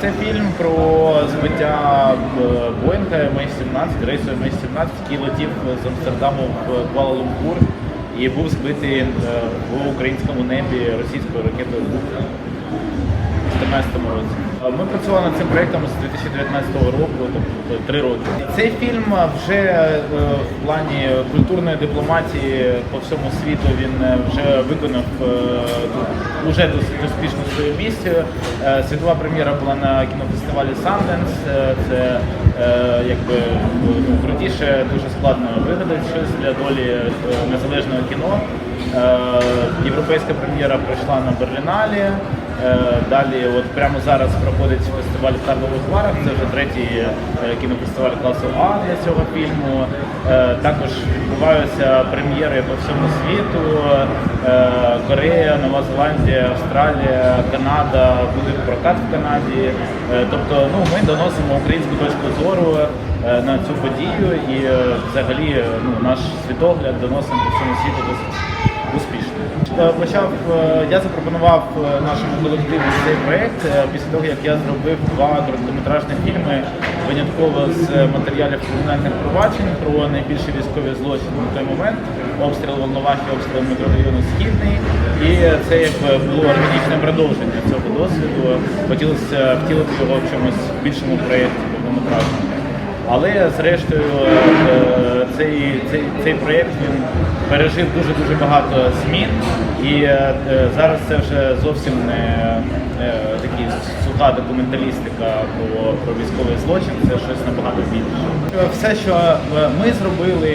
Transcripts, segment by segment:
Це фільм про збиття е, Боїнга MH17, рейсу MH17, який летів з Амстердаму в Куала-Лумпур і був збитий е, в українському небі російською ракетою у 2014 році. Е, Ми працювали над цим проєктом з 2019 року, тобто три роки. Цей фільм вже е, в плані культурної дипломатії по всьому світу він е, вже виконав е, уже досить успішну свою місію. Е, Світова прем'єра була на кінофестивалі Sundance. Е, Це е, якби ну, крутіше, дуже складно вигадати щось для долі е, незалежного кіно. Е, Європейська прем'єра пройшла на Берліналі. Е, Далі, от прямо зараз проходить фестиваль в Карлових Варах. Це вже третій е, кінофестиваль класу А для цього фільму. Е, Також відбуваються прем'єри по всьому світу. Корея, Нова Зеландія, Австралія, Канада, буде прокат в Канаді. Тобто, ну ми доносимо українську точку зору на цю подію і взагалі ну, наш світогляд доносимо по всьому світу досить Почав е, я запропонував е, нашому колективу цей проект е, після того, як я зробив два короткометражні фільми винятково з матеріалів кримінальних проваджень про найбільші військові злочини на той момент. Обстріл Волновахи, обстріл мікрорайону Східний. І це якби було органічне продовження цього досвіду. Хотілося втілити його в чомусь більшому проєкті повнометражному. Але зрештою е, цей, цей, цей проєкт він пережив дуже-дуже багато змін. І е, е, зараз це вже зовсім не е, такі документалістика про, про військовий злочин, це щось набагато більше. Все, що е, ми зробили,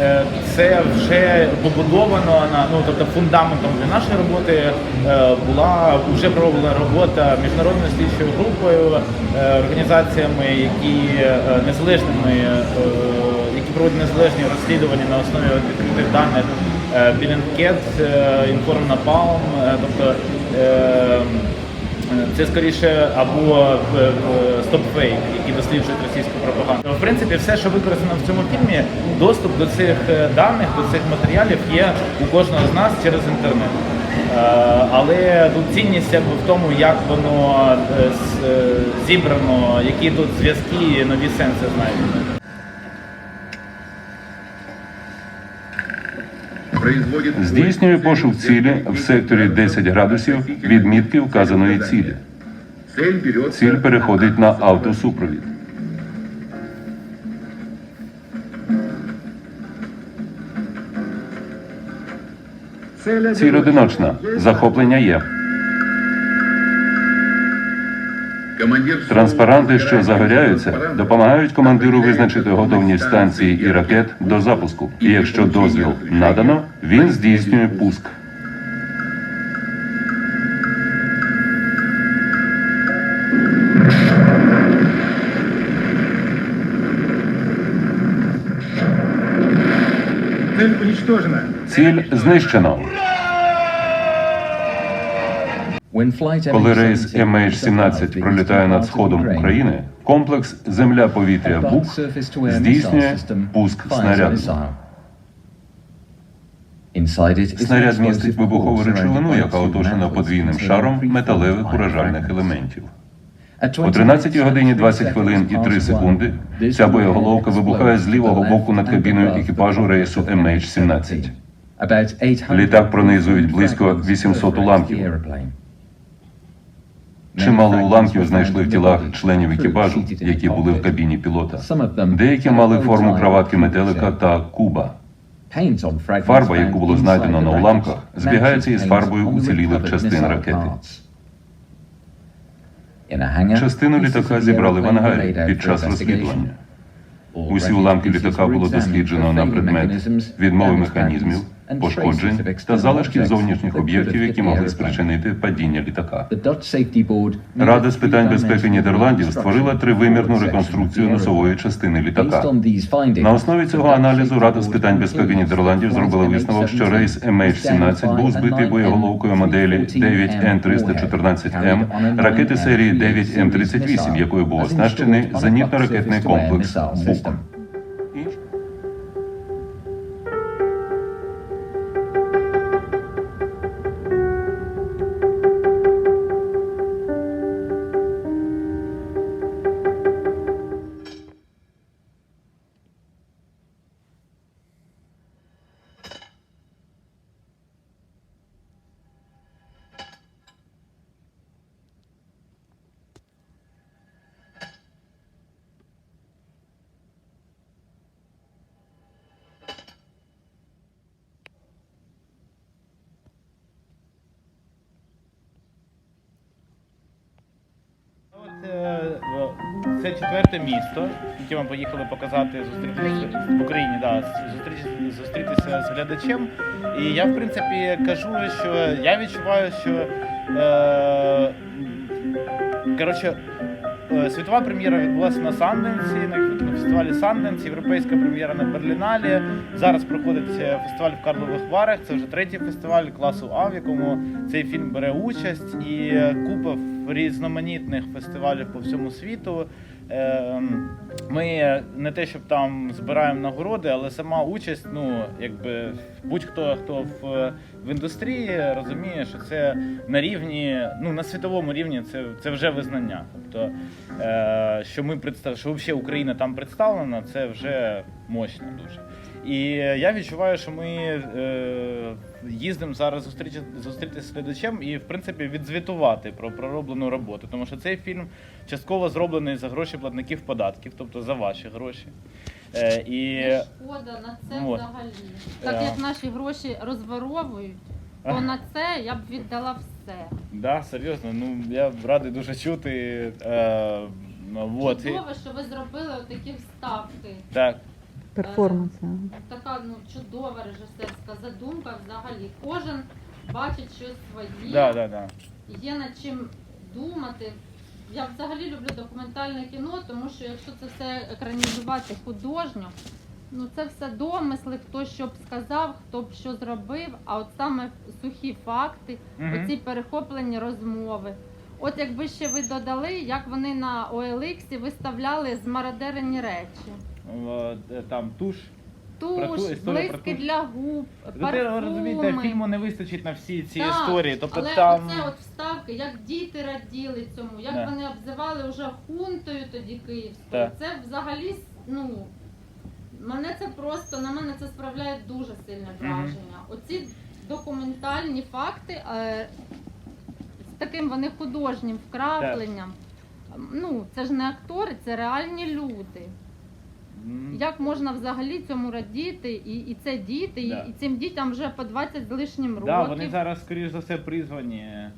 е, це вже побудовано на ну тобто фундаментом для нашої роботи е, була вже проведена робота міжнародною слідчою групою, організаціями, які незалежними, які проводять незалежні розслідування на основі відкритих даних Білінкет, Інформнапалм, тобто. Е, це скоріше або стопфейк, які досліджують російську пропаганду. В принципі, все, що використано в цьому фільмі, доступ до цих е, даних, до цих матеріалів є у кожного з нас через інтернет. Е, Але тут цінність якби в тому, як воно е, е, зібрано, які тут зв'язки, нові сенси знайдені. Здійснює пошук цілі в секторі 10 градусів відмітки вказаної цілі. Ціль переходить на автосупровід. Ціль одиночна. Захоплення є. Транспаранти, що загоряються, допомагають командиру визначити готовність станції і ракет до запуску. І якщо дозвіл надано, він здійснює пуск. Ціль знищено. Коли рейс MH17 пролітає над сходом України, комплекс земля-повітря БУК здійснює пуск снаряду. Снаряд містить вибухову речовину, яка оточена подвійним шаром металевих уражальних елементів. О 13 годині 20 хвилин і 3 секунди ця боєголовка вибухає з лівого боку над кабіною екіпажу рейсу MH17. Літак пронизують близько 800 уламків. Чимало уламків знайшли в тілах членів екіпажу, які були в кабіні пілота. Деякі мали форму краватки метелика та куба. Фарба, яку було знайдено на уламках, збігається із фарбою уцілілих частин ракети. Частину літака зібрали в ангарі під час розслідування. Усі уламки літака було досліджено на предмет відмови механізмів, пошкоджень та залишків зовнішніх об'єктів, які могли спричинити падіння літака. Рада з питань безпеки Нідерландів створила тривимірну реконструкцію носової частини літака. На основі цього аналізу Рада з питань безпеки Нідерландів зробила висновок, що рейс MH17 був збитий боєголовкою моделі 9М314М ракети серії 9М38, якою був оснащений зенітно-ракетний комплекс БУК. Це четверте місто, яке ми поїхали показати, зустрітися в Україні, да, зустріч- зустрітися з глядачем. І я, в принципі, кажу, що я відчуваю, що е, коротше, е, світова прем'єра відбулася на Санденсі, на на фестивалі Санденс, європейська прем'єра на Берлінале. Зараз проходить е, фестиваль в Карлових Варах. Це вже третій фестиваль класу А, в якому цей фільм бере участь, і е, купа різноманітних фестивалів по всьому світу. Е, Ми не те, щоб там збираємо нагороди, але сама участь, ну якби будь-хто хто в, в індустрії розуміє, що це на рівні, ну на світовому рівні це, це вже визнання. Тобто, е, що ми представ, що взагалі Україна там представлена, це вже мощно дуже. І я відчуваю, що ми е, їздимо зараз зустріч, зустрітися з глядачем і, в принципі, відзвітувати про пророблену роботу. Тому що цей фільм частково зроблений за гроші платників податків, тобто за ваші гроші. Е, і Не шкода на це Вот. взагалі. Так Е. як наші гроші розворовують, то на це я б віддала все. да, серйозно, ну я радий дуже чути. Е, вот. І, Чудово, що ви зробили такі вставки. так. Перформанс. Така ну чудова режисерська задумка взагалі. Кожен бачить щось своє, Да, да, да. є над чим думати. Я взагалі люблю документальне кіно, тому що якщо це все екранізувати художньо, ну це все домисли, хто що б сказав, хто б що зробив, а от саме сухі факти, Мгм. оці перехоплені розмови. От якби ще ви додали, як вони на OLX виставляли змародерені речі. Е, Там туш. Ту Туш, про блиски туш. для губ, Ви розумієте, фільму не вистачить на всі ці Так, історії. Тобто але там. оце от вставки, як діти раділи цьому, як Да. вони обзивали вже хунтою тоді київською. Так. Це взагалі ну мене це просто на мене це справляє дуже сильне враження. Оці документальні факти е, з таким вони художнім вкрапленням. Ну, це ж не актори, це реальні люди. Як можна взагалі цьому радіти? І, і це діти, і- Да. і, цим дітям вже по 20 з лишнім років. Да, вони зараз, скоріш за все, призвані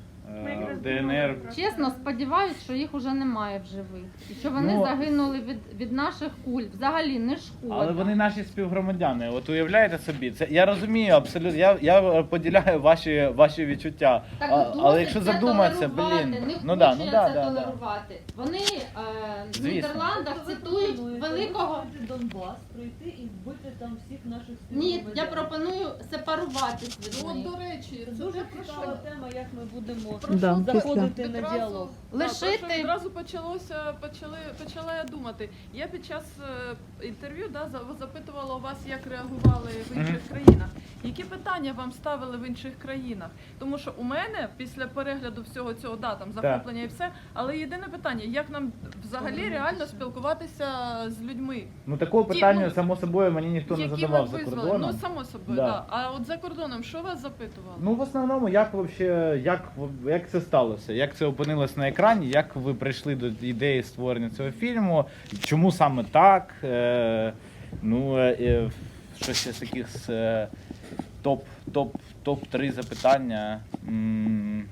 ДНР. Чесно, сподіваюсь, що їх уже немає в живих. І що вони Ну, загинули від, від наших куль. Взагалі не шкода. Але вони наші співгромадяни. От уявляєте собі, це я розумію абсолютно. Я, я поділяю ваші, ваші відчуття. Так, а, досить але якщо це задуматися, толерувати. блін, не ну да, ну я да, це да, да. толерувати. Вони е, в Звісно. Нідерландах цитують великого. Донбас прийти і вбити там всіх наших Ні, я пропоную сепаруватись від Ну, них. от, до речі, це Дуже цікава тема, як ми будемо Да, після. заходити на відразу- діалог. Да, Лишити- про що відразу почалося, почали, почала я думати. Я під час е, інтерв'ю да, за- запитувала у вас, як реагували в інших країнах. Які питання вам ставили в інших країнах? Тому що у мене після перегляду всього цього да, там захоплення і все, але єдине питання, як нам взагалі реально спілкуватися з людьми? Ну такого Ті, питання, ну, само собою, мені ніхто не які задавав ви за визвали? кордоном. Ну само собою, Да. да. А от за кордоном що вас запитували? Ну, в основному, як вообще, як, в- як це сталося? Як це опинилось на екрані? Як ви прийшли до ідеї створення цього фільму? Чому саме так? Е, ну, е, е, що ще таких з, е, топ, топ, топ 3 запитання. М,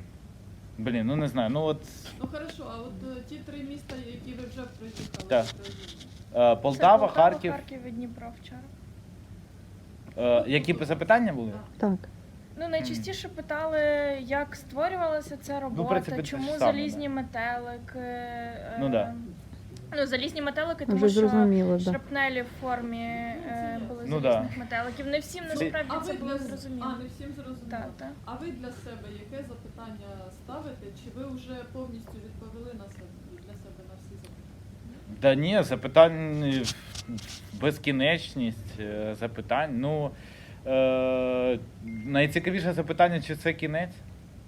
блін, ну не знаю. Ну от Ну хорошо, а от е, ті три міста, які ви вже приїхали Так. е, Полтава, Харків. Харків і Дніпро вчора. Е, які б запитання були? Так. Ну, найчастіше питали, як створювалася ця робота, Ну, принципі, те ж чому саме, залізні метелики. е, Ну, да. Ну, залізні метелики, тому Вже що да. шрапнелі в формі е, були Ну, залізних да. метеликів. Не всім насправді А це ви було для зрозуміло. А, не всім зрозуміло. Так, так. А ви для себе яке запитання ставите? Чи ви вже повністю відповіли на себе для себе на всі запитання? Та ні, запитань е, безкінечність е, запитань. Ну е, найцікавіше запитання, чи це кінець,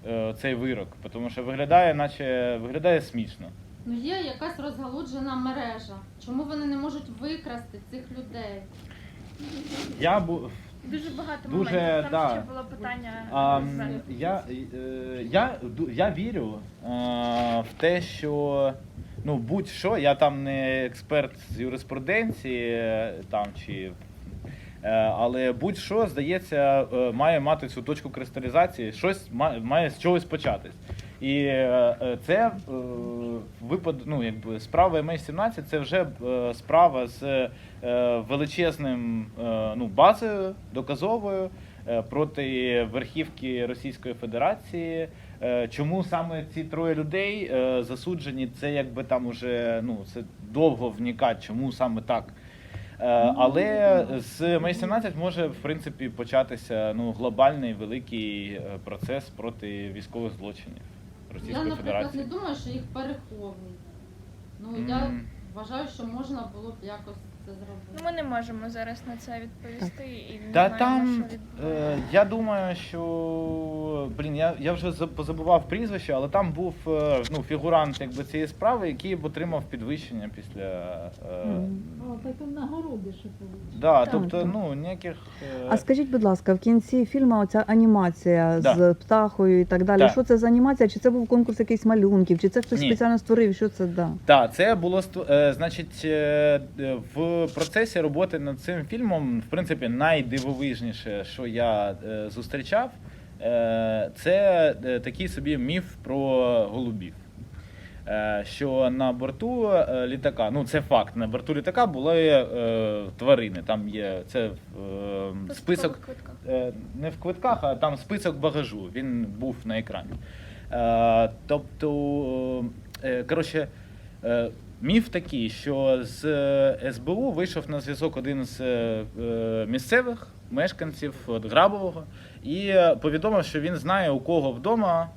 е, цей вирок, тому що виглядає, наче виглядає смішно. Ну є якась розгалуджена мережа. Чому вони не можуть викрасти цих людей? Я був. Дуже багато Дуже, моментів. Там да. ще було питання. А, м, я, е, я, ду- я вірю е, в те, що ну, будь-що, я там не експерт з юриспруденції, е, там чи. е, Але будь-що, здається, е, має мати цю точку кристалізації, щось ма- має з чогось початись. І е, е, це е, випад, ну, якби справа MH17 це вже справа з величезним ну, базою доказовою проти верхівки Російської Федерації. Чому саме ці троє людей засуджені? Це якби там уже ну це довго вникати, чому саме так. Але з MH17 може в принципі початися ну глобальний великий процес проти військових злочинів Я, Російської наприклад, Федерації. не думаю, що їх переховують. Ну, я М. вважаю, що можна було б якось Ну, зробити. ми не можемо зараз на це відповісти і не Та знаємо, там що е, я думаю, що блін, я, я вже за- позабував прізвище, але там був е, ну, фігурант якби, цієї справи, який б отримав підвищення після. Е, О, так і нагороди ще получили. да, Так, тобто, так. ну ніяких. е, А скажіть, будь ласка, в кінці фільму оця анімація Да. з птахою і так далі. Так. Що це за анімація? Чи це був конкурс якийсь малюнків? Чи це хтось Ні. спеціально створив? Що це да? Так, це було ство- е, значить е, е, в процесі роботи над цим фільмом, в принципі, найдивовижніше, що я е, зустрічав, е, це е, такий собі міф про голубів. Що на борту літака, ну це факт, на борту літака були е, тварини. Там є це е, список. Е, не в квитках, а там список багажу. Він був на екрані. Е, тобто, е, коротше, е, міф такий, що з е, СБУ вийшов на зв'язок один з е, е, місцевих мешканців Грабового і повідомив, що він знає, у кого вдома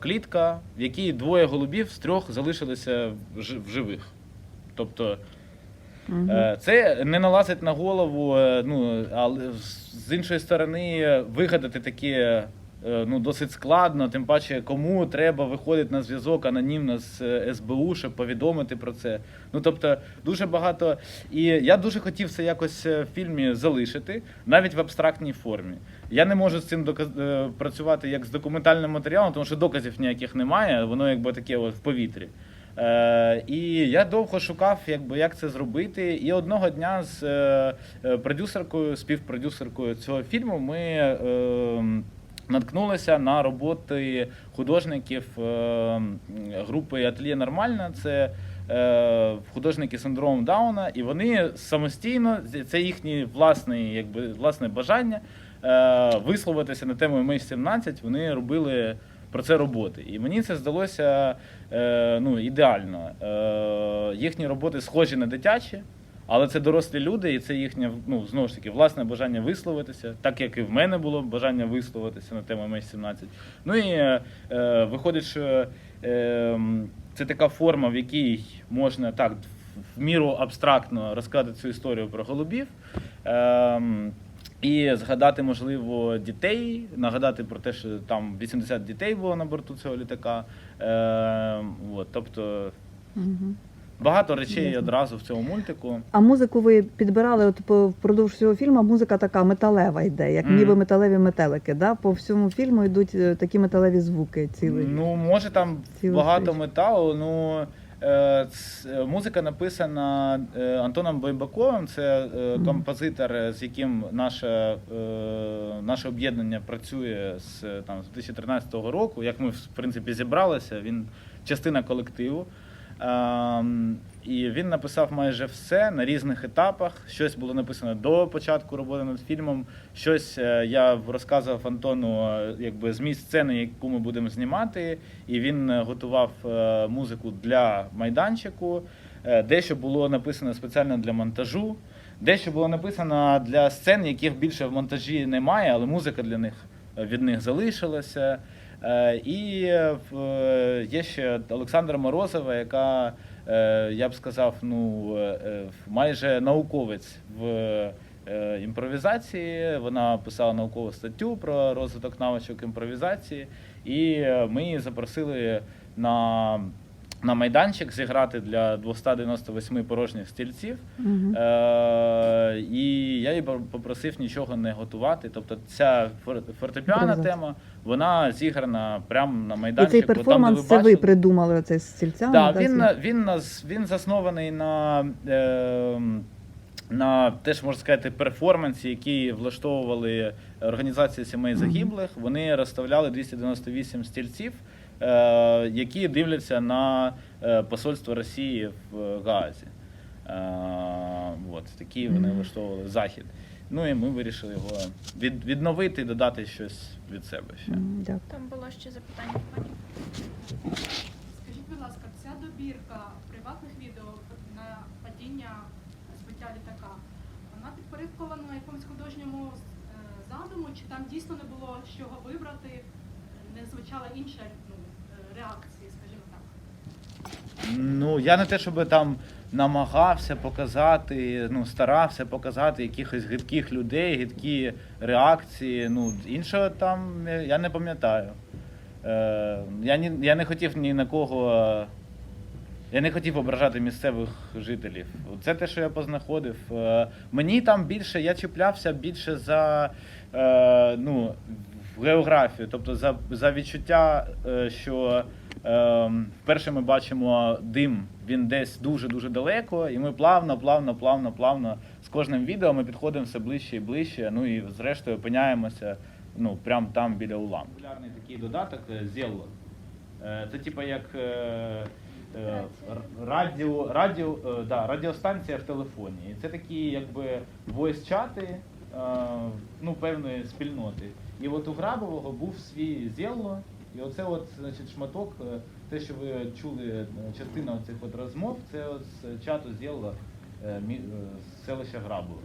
клітка, в якій двоє голубів з трьох залишилися в живих. Тобто, Це не налазить на голову, ну але з іншої сторони, вигадати таке ну, досить складно, тим паче, кому треба виходити на зв'язок анонімно з е, СБУ, щоб повідомити про це. Ну тобто, дуже багато. І я дуже хотів це якось е, в фільмі залишити, навіть в абстрактній формі. Я не можу з цим доказ- е, працювати як з документальним матеріалом, тому що доказів ніяких немає, воно якби таке от в повітрі. Е, і я довго шукав, якби, як це зробити. І одного дня з е, е, продюсеркою, співпродюсеркою цього фільму ми е, наткнулися на роботи художників е, групи Ательє Нормальна. Це е, художники з синдромом Дауна, і вони самостійно, це їхнє власне, якби, власне бажання е, висловитися на тему MH17, вони робили про це роботи. І мені це здалося ну, ідеально. Їхні роботи схожі на дитячі, але це дорослі люди, і це їхнє ну, знову ж таки власне бажання висловитися, так як і в мене було бажання висловитися на тему MH17. Ну і е, е, виходить, що е, це така форма, в якій можна так в міру абстрактно розказати цю історію про голубів. Ем, і згадати, можливо, дітей, нагадати про те, що там 80 дітей було на борту цього літака. Е, от, тобто Мгм. Багато речей одразу в цьому мультику. А музику ви підбирали от по- впродовж цього фільму. Музика така металева йде, як Мгм. ніби металеві метелики. Да? По всьому фільму йдуть е, такі металеві звуки цілий. Ну, може там Цілий багато світ. металу. Ну, е, е, музика написана е, Антоном Байбаковим, це е, композитор, з яким наше, е, наше об'єднання працює з, там, з 2013 року. Як ми в принципі зібралися, він частина колективу. Ем, і він написав майже все на різних етапах. Щось було написано до початку роботи над фільмом. Щось е, я розказував Антону, е, якби зміст сцени, яку ми будемо знімати, і він е, готував музику для майданчику. Дещо було написано спеціально для монтажу, дещо було написано для сцен, яких більше в монтажі немає, але музика для них від них залишилася. Е, І є ще Олександра Морозова, яка, е, я б сказав, ну е, майже науковець в імпровізації. Вона писала наукову статтю про розвиток навичок імпровізації, і ми її запросили на. На майданчик зіграти для 298 порожніх стільців. Мгм. Е, і я її попросив нічого не готувати. Тобто ця фор- фортепіана тема, вона зіграна прямо на І майданчику. цей там, де перформанс це ви придумали оцей з стільцями. Да, да, він, ці- він, він заснований на, е, на теж можна сказати перформансі, який влаштовували організації сімей загиблих. Вони розставляли 298 стільців які дивляться на е, посольство Росії в Гаазі. Е, от, такий вони влаштовували захід. Ну і ми вирішили його від, відновити і додати щось від себе ще. Дякую. Там було ще запитання, пані. Скажіть, будь ласка, ця добірка приватних відео на падіння збиття літака, вона підпорядкована якомусь художньому е, задуму, чи там дійсно не було з чого вибрати, не звучала інша ну, е, реакції, скажімо так? Ну, я не те, щоб там намагався показати, ну, старався показати якихось гидких людей, гидкі реакції. Ну, іншого там я не пам'ятаю. Е, я, ні, я не хотів ні на кого. Я не хотів ображати місцевих жителів. Це те, що я познаходив. Е, Мені там більше, я чіплявся більше за е, ну, в географію, тобто за, за відчуття, е, що е, вперше ми бачимо дим, він десь дуже-дуже далеко, і ми плавно, плавно, плавно, плавно з кожним відео ми підходимо все ближче і ближче. Ну і зрештою опиняємося ну, прямо там біля уламку. Популярний такий додаток Zello. Е, Це типу як е, е, радіо, радіо, е, да, радіостанція в телефоні. І це такі якби войс-чати е, ну, певної спільноти. І от у Грабового був свій Zello, і оце от, значить, шматок, е, те, що ви чули, е, частина цих розмов, це от з чату Zello е, селища Грабове.